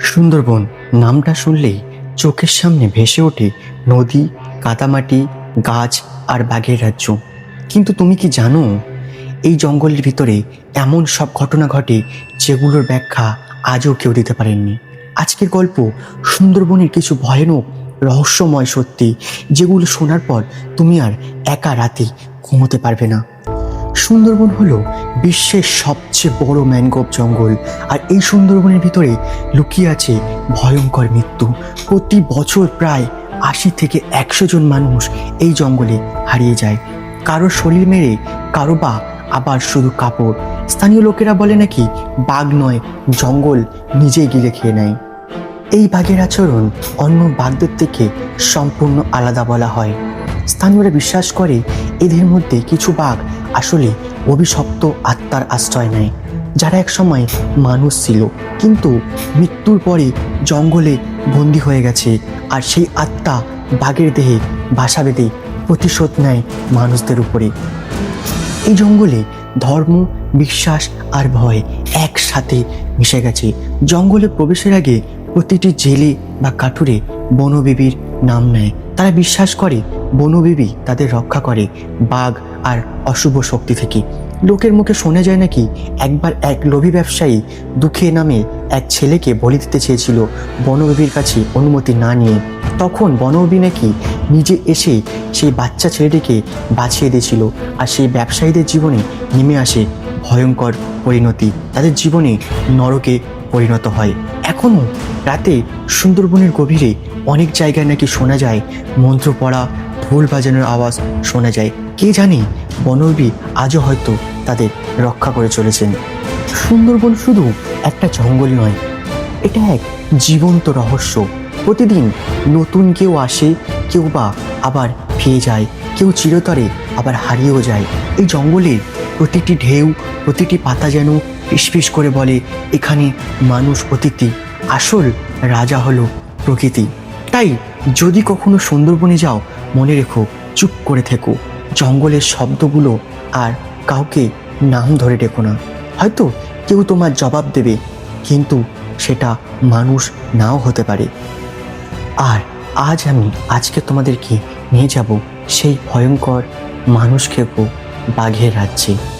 সুন্দরবন নামটা শুনলেই চোখের সামনে ভেসে ওঠে নদী, কাদামাটি, গাছ আর বাঘের রাজ্য। কিন্তু তুমি কি জানো, এই জঙ্গলের ভিতরে এমন সব ঘটনা ঘটে যেগুলোর ব্যাখ্যা আজও কেউ দিতে পারেননি। আজকের গল্প সুন্দরবনের কিছু ভয়ানক, রহস্যময় সত্যি যেগুলো শোনার পর তুমি আর একা রাতে ঘুমোতে পারবে না। সুন্দরবন হলো বিশ্বের সবচেয়ে বড় ম্যানগ্রোভ জঙ্গল। আর এই সুন্দরবনের ভিতরে লুকিয়ে আছে ভয়ঙ্কর মৃত্যু। প্রতি বছর প্রায় আশি থেকে একশো জন মানুষ এই জঙ্গলে হারিয়ে যায়। কারও শরীর মেরে, কারও বা আবার শুধু কাপড়। স্থানীয় লোকেরা বলে নাকি বাঘ নয়, জঙ্গল নিজেই গিলে খেয়ে নেয়। এই বাঘের আচরণ অন্য বাঘদের থেকে সম্পূর্ণ আলাদা বলা হয়। স্থানীয়রা বিশ্বাস করে এদের মধ্যে কিছু বাঘ আসলে অভিশপ্ত আত্মার আশ্রয় নেয়, যারা একসময় মানুষ ছিল, কিন্তু মৃত্যুর পরে জঙ্গলে বন্দী হয়ে গেছে আর সেই আত্মা বাঘের দেহে বাসা বেঁধে প্রতিশোধ নেয় মানুষদের উপরে। এই জঙ্গলে ধর্ম, বিশ্বাস আর ভয় একসাথে মিশে গেছে। জঙ্গলে প্রবেশের আগে প্রতিটি জেলে বা কাঠুরে বনবিবির নাম নেয়। তারা বিশ্বাস করে বনবিবি তাদের রক্ষা করে বাঘ আর অশুভ শক্তি থেকে। লোকের মুখে শোনা যায় নাকি একবার এক লোভী ব্যবসায়ী দুঃখে নামে এক ছেলেকে বলি দিতে চেয়েছিল বনবিবির কাছে অনুমতি না নিয়ে। তখন বনবিবি নাকি নিজে এসে সেই বাচ্চা ছেলেটিকে বাঁচিয়ে দিয়েছিল আর সেই ব্যবসায়ীদের জীবনে নেমে আসে ভয়ঙ্কর পরিণতি। তাদের জীবনে নরকে পরিণত হয়। এখনও রাতে সুন্দরবনের গভীরে অনেক জায়গায় নাকি শোনা যায় মন্ত্র পড়া, ঢোল বাজানোর আওয়াজ শোনা যায়। কে জানে বনবী আজও হয়তো তাদের রক্ষা করে চলেছেন। সুন্দরবন শুধু একটা জঙ্গল নয়, এটা এক জীবন্ত রহস্য। প্রতিদিন নতুন কেউ আসে, কেউ বা আবার ফিরে যায়, কেউ চিরতরে আবার হারিয়েও যায়। এই জঙ্গলের প্রতিটি ঢেউ, প্রতিটি পাতা যেন ফিসফিস করে বলে, এখানে মানুষ অতিথি, আসল রাজা হলো প্রকৃতি। তাই যদি কখনো সুন্দরবনে যাও, মনে রেখো, চুপ করে থেকো। জঙ্গলের শব্দগুলো আর কাউকে নাম ধরে ডেকো না। হয়তো কেউ তোমার জবাব দেবে, কিন্তু সেটা মানুষ নাও হতে পারে। আর আজ আমি, আজকে তোমাদেরকে নিয়ে যাব সেই ভয়ঙ্কর মানুষ খেকো। বাঘের রাজ্যে।